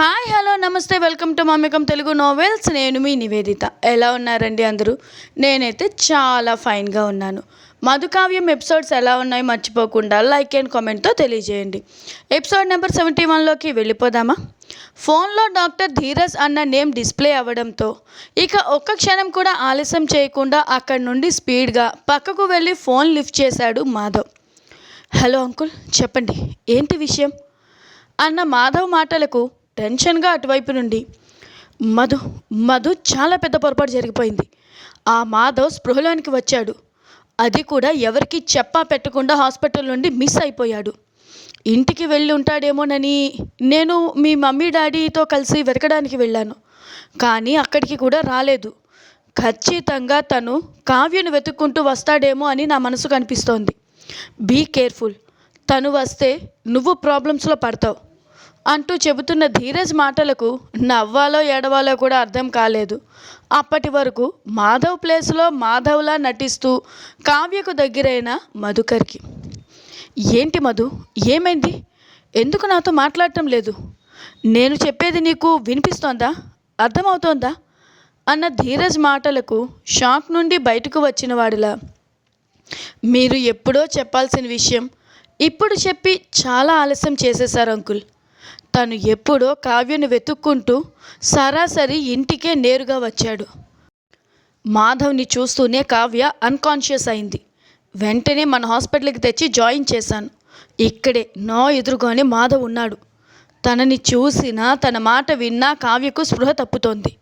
Hi hello నమస్తే welcome to మమ్మికం Telugu novels నేను మీ నివేదిత. ఎలా ఉన్నారండి అందరూ? నేనైతే చాలా ఫైన్గా ఉన్నాను. మధుకావ్యం ఎపిసోడ్స్ ఎలా ఉన్నాయో మర్చిపోకుండా లైక్ అండ్ కామెంట్తో తెలియజేయండి. ఎపిసోడ్ నెంబర్ సెవెంటీ వన్లోకి వెళ్ళిపోదామా? ఫోన్లో డాక్టర్ ధీరజ్ అన్న నేమ్ డిస్ప్లే అవ్వడంతో ఇక ఒక్క క్షణం కూడా ఆలస్యం చేయకుండా అక్కడి నుండి స్పీడ్గా పక్కకు వెళ్ళి ఫోన్ లిఫ్ట్ చేశాడు మాధవ్. హలో అంకుల్ చెప్పండి ఏంటి విషయం? అన్న మాధవ్ మాటలకు టెన్షన్గా అటువైపు నుండి మధు మధు చాలా పెద్ద పొరపాటు జరిగిపోయింది. ఆ మాధవ్ స్పృహలోనికి వచ్చాడు. అది కూడా ఎవరికి చెప్పా పెట్టకుండా హాస్పిటల్ నుండి మిస్ అయిపోయాడు. ఇంటికి వెళ్ళి ఉంటాడేమోనని నేను మీ మమ్మీ డాడీతో కలిసి వెతకడానికి వెళ్ళాను. కానీ అక్కడికి కూడా రాలేదు. ఖచ్చితంగా తను కావ్యను వెతుక్కుంటూ వస్తాడేమో అని నా మనసు కనిపిస్తోంది. Be careful. తను వస్తే నువ్వు ప్రాబ్లమ్స్లో పడతావు. అంటూ చెబుతున్న ధీరజ్ మాటలకు నవ్వాలో ఏడవాలో కూడా అర్థం కాలేదు. అప్పటి వరకు మాధవ్ ప్లేస్లో మాధవ్లా నటిస్తూ కావ్యకు దగ్గరైన మధుకర్కి ఏంటి మధు ఏమైంది? ఎందుకు నాతో మాట్లాడటం లేదు? నేను చెప్పేది నీకు వినిపిస్తోందా? అర్థమవుతోందా? అన్న ధీరజ్ మాటలకు షాక్ నుండి బయటకు వచ్చిన వాడిలా మీరు ఎప్పుడో చెప్పాల్సిన విషయం ఇప్పుడు చెప్పి చాలా ఆలస్యం చేసేశారు అంకుల్. తను ఎప్పుడో కావ్యను వెతుక్కుంటూ సరాసరి ఇంటికే నేరుగా వచ్చాడు. మాధవ్ని చూస్తూనే కావ్య అన్కాన్షియస్ అయింది. వెంటనే మన హాస్పిటల్కి తెచ్చి జాయిన్ చేశాను. ఇక్కడే నా ఎదురుగానే మాధవ్ ఉన్నాడు. తనని చూసినా తన మాట విన్నా కావ్యకు స్పృహ తప్పుతోంది.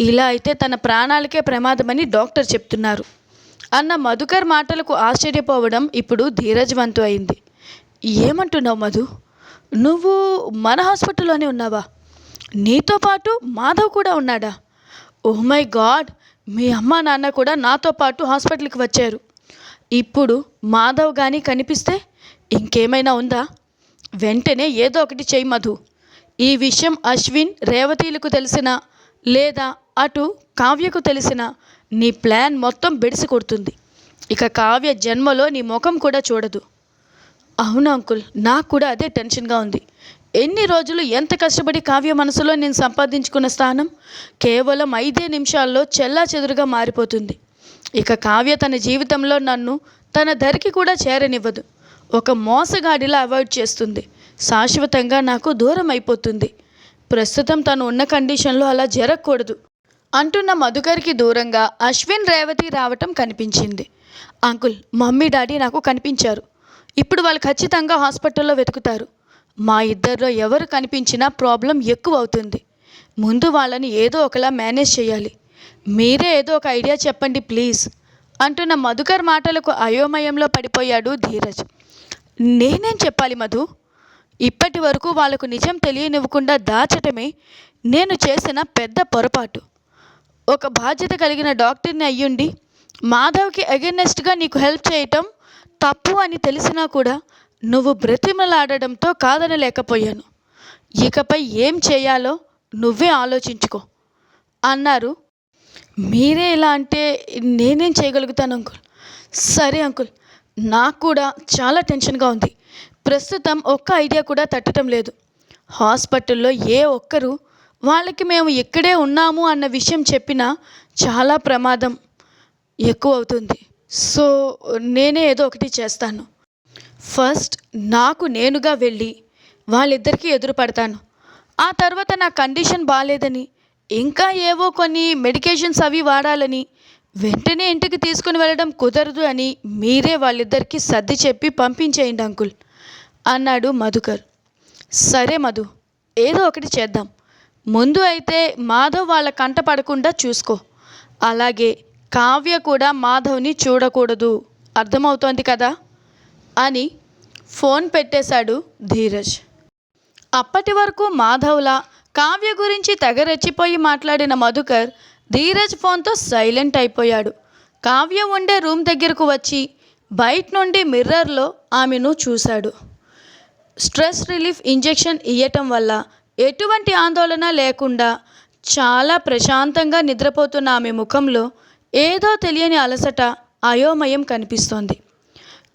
ఇలా అయితే తన ప్రాణాలకే ప్రమాదమని డాక్టర్ చెప్తున్నారు. అన్న మధుకర్ మాటలకు ఆశ్చర్యపోవడం ఇప్పుడు ధీరజవంతు అయింది. ఏమంటున్నావు మధు? నువ్వు మన హాస్పిటల్లోనే ఉన్నావా? నీతో పాటు మాధవ్ కూడా ఉన్నాడా? ఓ మై గాడ్ మీ అమ్మ నాన్న కూడా నాతో పాటు హాస్పిటల్కి వచ్చారు. ఇప్పుడు మాధవ్ కానీ కనిపిస్తే ఇంకేమైనా ఉందా? వెంటనే ఏదో ఒకటి చేయి మధు. ఈ విషయం అశ్విన్ రేవతీలకు తెలిసినా లేదా అటు కావ్యకు తెలిసినా నీ ప్లాన్ మొత్తం బెడిసి కొడుతుంది. ఇక కావ్య జన్మలో నీ ముఖం కూడా చూడదు. అవును అంకుల్ నాకు కూడా అదే టెన్షన్గా ఉంది. ఎన్ని రోజులు ఎంత కష్టపడి కావ్య మనసులో నేను సంపాదించుకున్న స్థానం? కేవలం ఐదే నిమిషాల్లో చెల్లా చెదురుగా మారిపోతుంది. ఇక కావ్య తన జీవితంలో నన్ను తన ధరికి కూడా చేరనివ్వదు. ఒక మోసగాడిలా అవాయిడ్ చేస్తుంది. శాశ్వతంగా నాకు దూరం అయిపోతుంది. ప్రస్తుతం తను ఉన్న కండిషన్లో అలా జరగకూడదు. అంటున్న మధుకర్కి దూరంగా అశ్విన్ రేవతి రావటం కనిపించింది. అంకుల్ మమ్మీ డాడీ నాకు కనిపించారు. ఇప్పుడు వాళ్ళు ఖచ్చితంగా హాస్పిటల్లో వెతుకుతారు. మా ఇద్దరిలో ఎవరు కనిపించినా ప్రాబ్లం ఎక్కువ అవుతుంది. ముందు వాళ్ళని ఏదో ఒకలా మేనేజ్ చేయాలి. మీరే ఏదో ఒక ఐడియా చెప్పండి ప్లీజ్ అంటున్న మధుకర్ మాటలకు అయోమయంలో పడిపోయాడు ధీరజ్. నేనేం చెప్పాలి మధు? ఇప్పటి వరకు వాళ్ళకు నిజం తెలియనివ్వకుండా దాచటమే నేను చేసిన పెద్ద పొరపాటు. ఒక బాధ్యత కలిగిన డాక్టర్ని అయ్యుండి మాధవ్కి అగెనెస్ట్గా నీకు హెల్ప్ చేయటం తప్పు అని తెలిసినా కూడా నువ్వు బ్రతిమలాడడంతో కాదనలేకపోయాను ఇకపై ఏం చేయాలో నువ్వే ఆలోచించుకో. అన్నారు. మీరే ఇలా అంటే నేనేం చేయగలుగుతాను అంకుల్? సరే అంకుల్. నాకు కూడా చాలా టెన్షన్గా ఉంది. ప్రస్తుతం ఒక్క ఐడియా కూడా తట్టడం లేదు. హాస్పిటల్లో ఏ ఒక్కరు వాళ్ళకి మేము ఇక్కడే ఉన్నాము అన్న విషయం చెప్పినా చాలా ప్రమాదం ఎక్కువ అవుతుంది. సో నేనే ఏదో ఒకటి చేస్తాను. ఫస్ట్ నాకు నేనుగా వెళ్ళి వాళ్ళిద్దరికీ ఎదురు పడతాను ఆ తర్వాత నా కండిషన్ బాగాలేదని ఇంకా ఏవో కొన్ని మెడికేషన్స్ అవి వాడాలని వెంటనే ఇంటికి తీసుకుని వెళ్ళడం కుదరదు అని మీరే వాళ్ళిద్దరికీ సర్ది చెప్పి పంపించేయండి అంకుల్ అన్నాడు మధుకర్. సరే మధు ఏదో ఒకటి చేద్దాం. ముందు అయితే మాధవ్ వాళ్ళ కంట పడకుండా చూసుకో. అలాగే కావ్య కూడా మాధవ్ని చూడకూడదు. అర్థమవుతోంది కదా? అని ఫోన్ పెట్టేశాడు ధీరజ్. అప్పటి వరకు మాధవ్లా కావ్య గురించి తెగ రెచ్చిపోయి మాట్లాడిన మధుకర్ ధీరజ్ ఫోన్తో సైలెంట్ అయిపోయాడు. కావ్య ఉండే రూమ్ దగ్గరకు వచ్చి బయట నుండి మిర్రర్లో ఆమెను చూశాడు. స్ట్రెస్ రిలీఫ్ ఇంజెక్షన్ ఇవ్వటం వల్ల ఎటువంటి ఆందోళన లేకుండా చాలా ప్రశాంతంగా నిద్రపోతున్న ఆమె ముఖంలో ఏదో తెలియని అలసట అయోమయం కనిపిస్తోంది.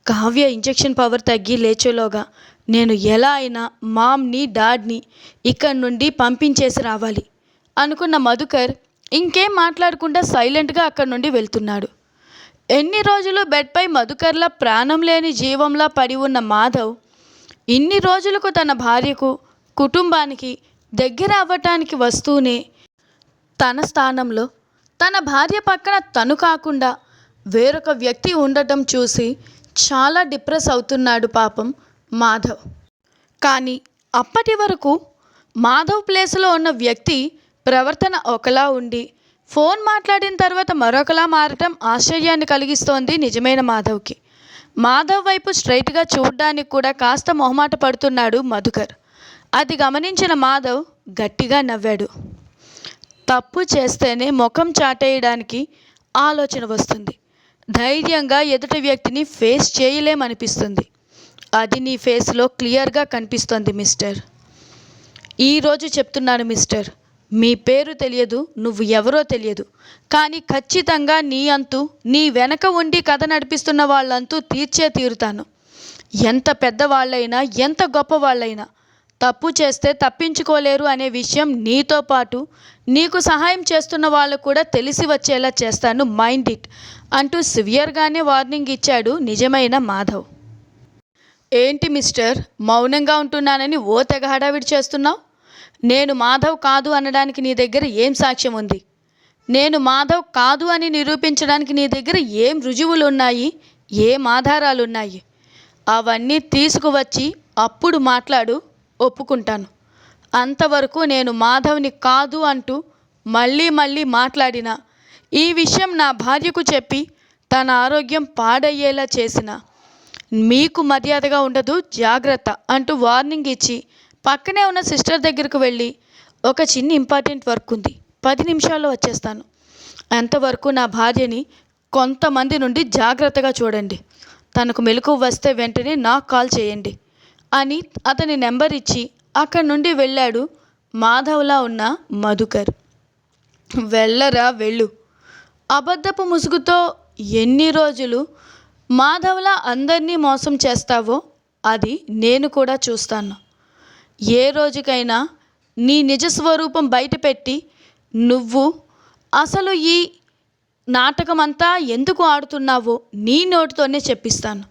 కావ్య ఇంజెక్షన్ పవర్ తగ్గి లేచేలోగా నేను ఎలా అయినా మామ్ని డాడ్ని ఇక్కడి నుండి పంపించేసి రావాలి అనుకున్న మధుకర్ ఇంకేం మాట్లాడకుండా సైలెంట్గా అక్కడి నుండి వెళ్తున్నాడు. ఎన్ని రోజులు బెడ్పై మధుకర్ల ప్రాణం లేని జీవంలా పడి ఉన్న మాధవ్ ఇన్ని రోజులకు తన భార్యకు కుటుంబానికి దగ్గర అవ్వటానికి వస్తూనే తన స్థానంలో తన భార్య పక్కన తను కాకుండా వేరొక వ్యక్తి ఉండటం చూసి చాలా డిప్రెస్ అవుతున్నాడు పాపం మాధవ్. కానీ అప్పటి వరకు మాధవ్ ప్లేస్లో ఉన్న వ్యక్తి ప్రవర్తన ఒకలా ఉండి ఫోన్ మాట్లాడిన తర్వాత మరొకలా మారటం ఆశ్చర్యాన్ని కలిగిస్తోంది నిజమైన మాధవ్కి. మాధవ్ వైపు స్ట్రైట్గా చూడడానికి కూడా కాస్త మొహమాట పడుతున్నాడు మధుకర్. అది గమనించిన మాధవ్ గట్టిగా నవ్వాడు. తప్పు చేస్తేనే ముఖం చాటేయడానికి ఆలోచన వస్తుంది. ధైర్యంగా ఎదుటి వ్యక్తిని ఫేస్ చేయలేమనిపిస్తుంది. అది నీ ఫేస్లో క్లియర్గా కనిపిస్తుంది మిస్టర్. ఈరోజు చెప్తున్నాను మిస్టర్ మీ పేరు తెలియదు నువ్వు ఎవరో తెలియదు. కానీ ఖచ్చితంగా నీ అంతు నీ వెనక ఉండి కథ నడిపిస్తున్న వాళ్ళంతూ తీర్చే తీరుతాను. ఎంత పెద్దవాళ్ళైనా ఎంత గొప్పవాళ్ళైనా తప్పు చేస్తే తప్పించుకోలేరు అనే విషయం నీతో పాటు నీకు సహాయం చేస్తున్న వాళ్ళు కూడా తెలిసి వచ్చేలా చేస్తాను మైండ్ ఇట్ అంటూ సివియర్గానే వార్నింగ్ ఇచ్చాడు నిజమైన మాధవ్. ఏంటి మిస్టర్ మౌనంగా ఉంటున్నానని ఓ తెగ హడావిడి చేస్తున్నావు? నేను మాధవ్ కాదు అనడానికి నీ దగ్గర ఏం సాక్ష్యం ఉంది? నేను మాధవ్ కాదు అని నిరూపించడానికి నీ దగ్గర ఏం రుజువులు ఉన్నాయి ఏం ఆధారాలు ఉన్నాయి అవన్నీ తీసుకువచ్చి అప్పుడు మాట్లాడు ఒప్పుకుంటాను. అంతవరకు నేను మాధవ్ని కాదు అంటూ మళ్ళీ మళ్ళీ మాట్లాడిన. ఈ విషయం నా భార్యకు చెప్పి తన ఆరోగ్యం పాడయ్యేలా చేసిన. మీకు మర్యాదగా ఉండదు జాగ్రత్త అంటూ వార్నింగ్ ఇచ్చి పక్కనే ఉన్న సిస్టర్ దగ్గరకు వెళ్ళి ఒక చిన్న ఇంపార్టెంట్ వర్క్ ఉంది. పది నిమిషాల్లో వచ్చేస్తాను. అంతవరకు నా భార్యని కొంతమంది నుండి జాగ్రత్తగా చూడండి. తనకు మెలకు వస్తే వెంటనే నాకు కాల్ చేయండి. అని అతని నెంబర్ ఇచ్చి అక్కడి నుండి వెళ్ళాడు మాధవ్లా ఉన్న మధుకర్. వెళ్ళరా వెళ్ళు. అబద్ధపు ముసుగుతో ఎన్ని రోజులు మాధవ్లా అందరినీ మోసం చేస్తావో అది నేను కూడా చూస్తాను. ఏ రోజుకైనా నీ నిజ స్వరూపం బయటపెట్టి నువ్వు అసలు ఈ నాటకం అంతా ఎందుకు ఆడుతున్నావో నీ నోటితోనే చెప్పిస్తాను.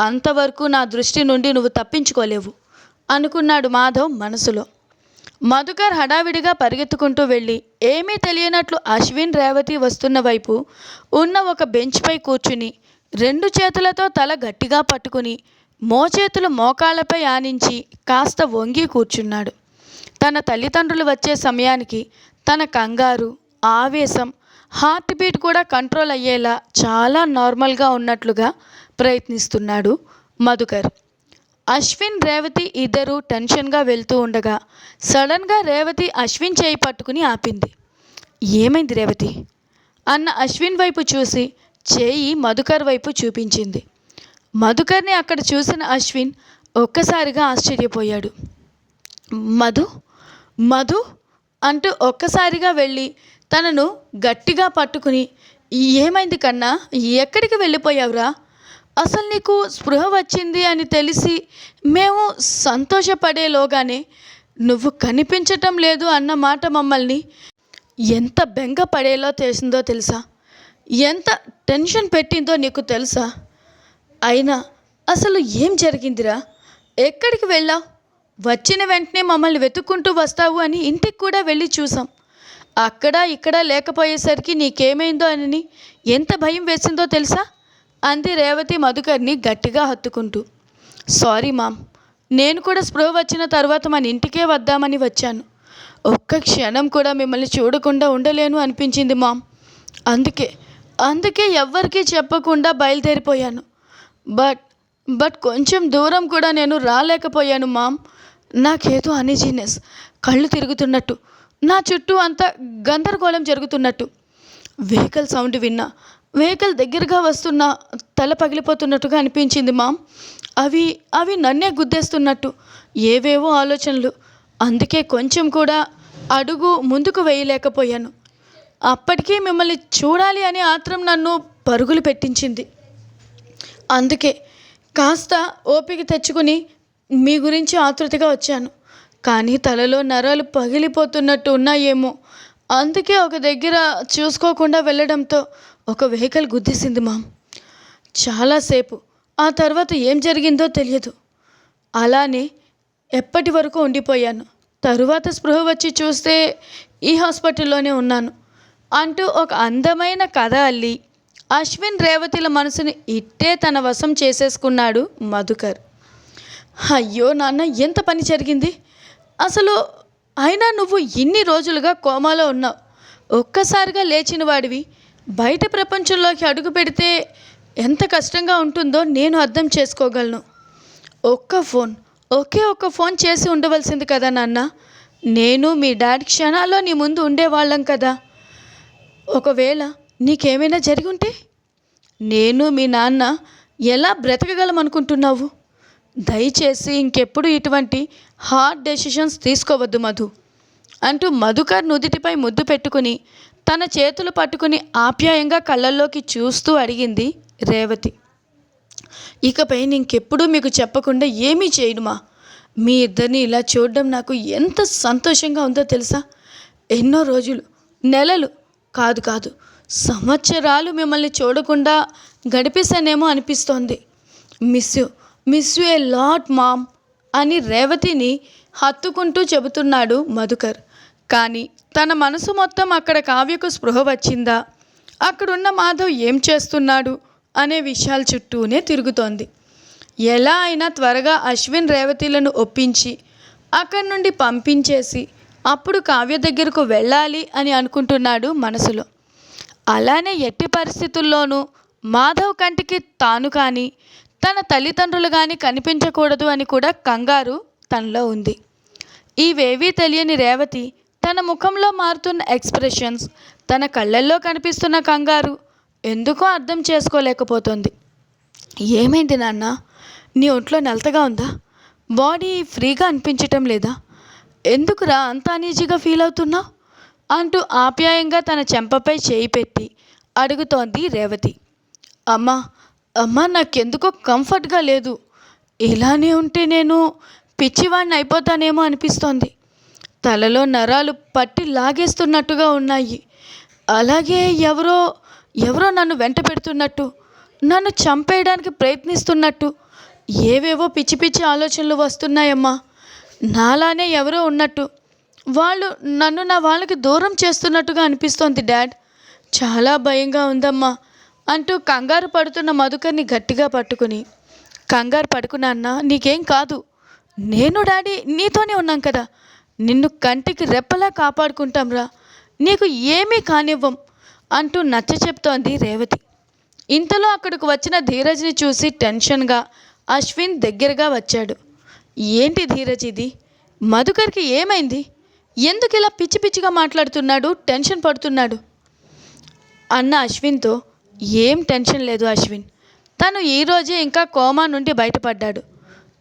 అంతవరకు నా దృష్టి నుండి నువ్వు తప్పించుకోలేవు అనుకున్నాడు మాధవ్ మనసులో. మధుకర్ హడావిడిగా పరిగెత్తుకుంటూ వెళ్ళి ఏమీ తెలియనట్లు అశ్విన్ రేవతి వస్తున్న వైపు ఉన్న ఒక బెంచ్పై కూర్చుని రెండు చేతులతో తల గట్టిగా పట్టుకుని మోచేతులు మోకాళ్ళపై ఆనించి కాస్త వంగి కూర్చున్నాడు. తన తల్లిదండ్రులు వచ్చే సమయానికి తన కంగారు ఆవేశం హార్ట్ బీట్ కూడా కంట్రోల్ అయ్యేలా చాలా నార్మల్గా ఉన్నట్లుగా ప్రయత్నిస్తున్నాడు మధుకర్. అశ్విన్ రేవతి ఇద్దరు టెన్షన్గా వెళ్తూ ఉండగా సడన్గా రేవతి అశ్విన్ చేయి పట్టుకుని ఆపింది. ఏమైంది రేవతి? అన్న అశ్విన్ వైపు చూసి చేయి మధుకర్ వైపు చూపించింది. మధుకర్ని అక్కడ చూసిన అశ్విన్ ఒక్కసారిగా ఆశ్చర్యపోయాడు. మధు? మధు? అంటూ ఒక్కసారిగా వెళ్ళి తనను గట్టిగా పట్టుకుని ఏమైంది కన్నా? ఎక్కడికి వెళ్ళిపోయావురా? అసలు నీకు స్పృహ వచ్చింది అని తెలిసి మేము సంతోషపడేలోగానే నువ్వు కనిపించటం లేదు అన్న మాట మమ్మల్ని ఎంత బెంగ పడేలా చేసిందో తెలుసా? ఎంత టెన్షన్ పెట్టిందో నీకు తెలుసా? అయినా అసలు ఏం జరిగిందిరా? ఎక్కడికి వెళ్ళావు? వచ్చిన వెంటనే మమ్మల్ని వెతుక్కుంటూ వస్తావు అని ఇంటికి కూడా వెళ్ళి చూసాం. అక్కడ ఇక్కడ లేకపోయేసరికి నీకేమైందో అని ఎంత భయం వేసిందో తెలుసా? అంది రేవతి మధుకర్ని గట్టిగా హత్తుకుంటూ. సారీ మామ్ నేను కూడా స్పృహ వచ్చిన తర్వాత మన ఇంటికే వద్దామని వచ్చాను. ఒక్క క్షణం కూడా మిమ్మల్ని చూడకుండా ఉండలేను అనిపించింది మామ్. అందుకే అందుకే ఎవ్వరికీ చెప్పకుండా బయలుదేరిపోయాను. బట్ బట్ కొంచెం దూరం కూడా నేను రాలేకపోయాను మామ్. నాకేదో అనిజీనెస్ కళ్ళు తిరుగుతున్నట్టు నా చుట్టూ అంతా గందరగోళం జరుగుతున్నట్టు. వెహికల్ సౌండ్ విన్నా వెహికల్ దగ్గరగా వస్తున్న తల పగిలిపోతున్నట్టుగా అనిపించింది మామ్. అవి అవి నన్నే గుద్దేస్తున్నట్టు. ఏవేవో ఆలోచనలు. అందుకే కొంచెం కూడా అడుగు ముందుకు వేయలేకపోయాను. అప్పటికీ మిమ్మల్ని చూడాలి అనే ఆత్రం నన్ను పరుగులు పెట్టించింది. అందుకే కాస్త ఓపిక తెచ్చుకుని మీ గురించి ఆతృతగా వచ్చాను. కానీ తలలో నరాలు పగిలిపోతున్నట్టు ఉన్నాయేమో. అందుకే ఒక దగ్గర చూసుకోకుండా వెళ్ళడంతో ఒక వెహికల్ గుద్దేసింది మామ్. చాలాసేపు. ఆ తర్వాత ఏం జరిగిందో తెలియదు. అలానే ఎప్పటి వరకు ఉండిపోయాను. తరువాత స్పృహ వచ్చి చూస్తే ఈ హాస్పిటల్లోనే ఉన్నాను. అంటూ ఒక అందమైన కథ అల్లి అశ్విన్ రేవతిల మనసుని ఇట్టే తన వశం చేసేసుకున్నాడు మధుకర్. అయ్యో నాన్న ఎంత పని జరిగింది? అసలు అయినా నువ్వు ఇన్ని రోజులుగా కోమాలో ఉన్నావు. ఒక్కసారిగా లేచిన వాడివి బయట ప్రపంచంలోకి అడుగు పెడితే ఎంత కష్టంగా ఉంటుందో నేను అర్థం చేసుకోగలను. ఒక్క ఫోన్ ఒకే ఒక్క ఫోన్ చేసి ఉండవలసింది కదా నాన్న? నేను మీ డాడీ క్షణాల్లో నీ ముందు ఉండేవాళ్ళం కదా. ఒకవేళ నీకేమైనా జరిగి ఉంటే నేను మీ నాన్న ఎలా బ్రతకగలం అనుకుంటున్నావు? దయచేసి ఇంకెప్పుడు ఇటువంటి హార్డ్ డెసిషన్స్ తీసుకోవద్దు మధు. అంటూ మధుకర్ నుదిటిపై ముద్దు పెట్టుకుని తన చేతులు పట్టుకుని ఆప్యాయంగా కళ్ళల్లోకి చూస్తూ అడిగింది రేవతి. ఇకపై ఇంకెప్పుడూ మీకు చెప్పకుండా ఏమీ చేయనుమా? మీ ఇద్దరిని ఇలా చూడడం నాకు ఎంత సంతోషంగా ఉందో తెలుసా? ఎన్నో రోజులు నెలలు కాదు కాదు సంవత్సరాలు మిమ్మల్ని చూడకుండా గడిపేశానేమో అనిపిస్తోంది. Miss you miss you a lot mom అని రేవతిని హత్తుకుంటూ చెబుతున్నాడు మధుకర్. కానీ తన మనసు మొత్తం అక్కడ కావ్యకు స్పృహ వచ్చిందా? అక్కడున్న మాధవ్ ఏం చేస్తున్నాడు? అనే విషయాల చుట్టూనే తిరుగుతోంది. ఎలా అయినా త్వరగా అశ్విన్ రేవతిలను ఒప్పించి అక్కడి నుండి పంపించేసి అప్పుడు కావ్య దగ్గరకు వెళ్ళాలి అని అనుకుంటున్నాడు మనసులో. అలానే ఎట్టి పరిస్థితుల్లోనూ మాధవ్ కంటికి తాను కానీ తన తల్లిదండ్రులు కానీ కనిపించకూడదు అని కూడా కంగారు తనలో ఉంది. ఇవేవీ తెలియని రేవతి తన ముఖంలో మారుతున్న ఎక్స్ప్రెషన్స్ తన కళ్ళల్లో కనిపిస్తున్న కంగారు ఎందుకో అర్థం చేసుకోలేకపోతుంది. ఏమైంది నాన్న? నీ ఒంట్లో నలతగా ఉందా? బాడీ ఫ్రీగా అనిపించటం లేదా? ఎందుకురా అంత అనీజీగా ఫీల్ అవుతున్నావు? అంటూ ఆప్యాయంగా తన చెంపపై చేయి పెట్టి అడుగుతోంది రేవతి. అమ్మా అమ్మా నాకెందుకో కంఫర్ట్గా లేదు. ఇలానే ఉంటే నేను పిచ్చివాడిని అయిపోతానేమో అనిపిస్తోంది. తలలో నరాలు పట్టి లాగేస్తున్నట్టుగా ఉన్నాయి. అలాగే ఎవరో ఎవరో నన్ను వెంట పెడుతున్నట్టు నన్ను చంపేయడానికి ప్రయత్నిస్తున్నట్టు ఏవేవో పిచ్చి పిచ్చి ఆలోచనలు వస్తున్నాయమ్మా. నాలానే ఎవరో ఉన్నట్టు వాళ్ళు నన్ను నా వాళ్ళకి దూరం చేస్తున్నట్టుగా అనిపిస్తోంది డాడ్. చాలా భయంగా ఉందమ్మా అంటూ కంగారు పడుతున్న మధుకర్ని గట్టిగా పట్టుకుని కంగారు పడుకున్నాన్న నీకేం కాదు. నేను డాడీ నీతోనే ఉన్నాం కదా. నిన్ను కంటికి రెప్పలా కాపాడుకుంటాంరా. నీకు ఏమీ కానివ్వం అంటూ నచ్చ చెప్తోంది రేవతి. ఇంతలో అక్కడికి వచ్చిన ధీరజ్ని చూసి టెన్షన్గా అశ్విన్ దగ్గరగా వచ్చాడు. ఏంటి ధీరజ్ ఇది? మధుకర్కి ఏమైంది? ఎందుకు ఇలా పిచ్చి పిచ్చిగా మాట్లాడుతున్నాడు? టెన్షన్ పడుతున్నాడు. అన్న అశ్విన్తో ఏం టెన్షన్ లేదు అశ్విన్. తను ఈరోజే ఇంకా కోమా నుండి బయటపడ్డాడు.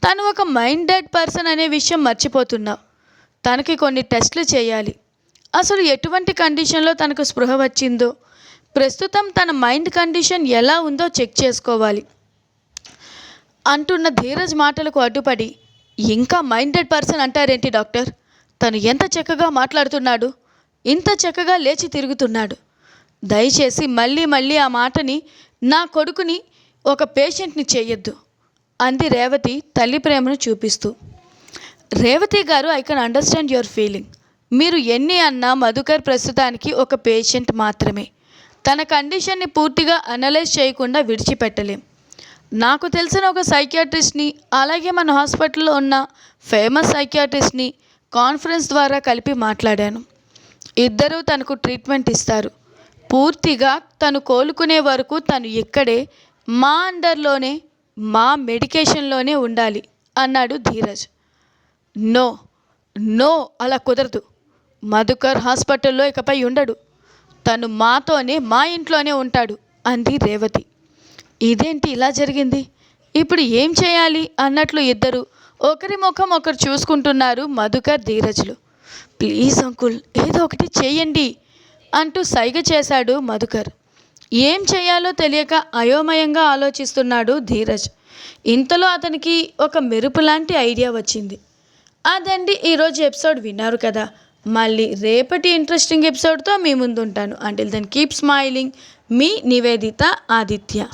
తను ఒక మైండెడ్ పర్సన్ అనే విషయం మర్చిపోతున్నావు తనకి కొన్ని టెస్టులు చేయాలి. అసలు ఎటువంటి కండిషన్లో తనకు స్పృహ వచ్చిందో ప్రస్తుతం తన మైండ్ కండిషన్ ఎలా ఉందో చెక్ చేసుకోవాలి. అంటున్న ధీరజ్ మాటలకు అడ్డుపడి ఇంకా మైండెడ్ పర్సన్ అంటారేంటి డాక్టర్? తను ఎంత చక్కగా మాట్లాడుతున్నాడు ఇంత చక్కగా లేచి తిరుగుతున్నాడు. దయచేసి మళ్ళీ మళ్ళీ ఆ మాటని నా కొడుకుని ఒక పేషెంట్ని చేయొద్దు అంది రేవతి తల్లి ప్రేమను చూపిస్తూ. Revathi garu I can understand your feeling మీరు ఎన్ని అన్నా మధుకర్ ప్రస్తుతానికి ఒక పేషెంట్ మాత్రమే. తన కండిషన్ని పూర్తిగా అనలైజ్ చేయకుండా విడిచిపెట్టలేం. నాకు తెలిసిన ఒక సైకియాట్రిస్ట్ని అలాగే మన హాస్పిటల్లో ఉన్న ఫేమస్ సైకియాట్రిస్ట్ని కాన్ఫరెన్స్ ద్వారా కలిపి మాట్లాడాను. ఇద్దరూ తనకు ట్రీట్మెంట్ ఇస్తారు. పూర్తిగా తను కోలుకునే వరకు తను ఇక్కడే మా అండర్లోనే మా మెడికేషన్లోనే ఉండాలి అన్నాడు ధీరజ్. నో నో అలా కుదరదు. మధుకర్ హాస్పిటల్లో ఇకపై ఉండడు. తను మాతోనే మా ఇంట్లోనే ఉంటాడు అంది రేవతి. ఇదేంటి ఇలా జరిగింది? ఇప్పుడు ఏం చేయాలి అన్నట్లు ఇద్దరు ఒకరి ముఖం ఒకరు చూసుకుంటున్నారు మధుకర్ ధీరజ్లు. ప్లీజ్ అంకుల్ ఏదో ఒకటి చేయండి అంటూ సైగ చేశాడు మధుకర్. ఏం చేయాలో తెలియక అయోమయంగా ఆలోచిస్తున్నాడు ధీరజ్. ఇంతలో అతనికి ఒక మెరుపు లాంటి ఐడియా వచ్చింది. అదండి ఈరోజు ఎపిసోడ్ విన్నారు కదా. మళ్ళీ రేపటి ఇంట్రెస్టింగ్ ఎపిసోడ్తో మీ ముందు ఉంటాను అంటిల్ దెన్ కీప్ స్మైలింగ్ మీ నివేదిత ఆదిత్య.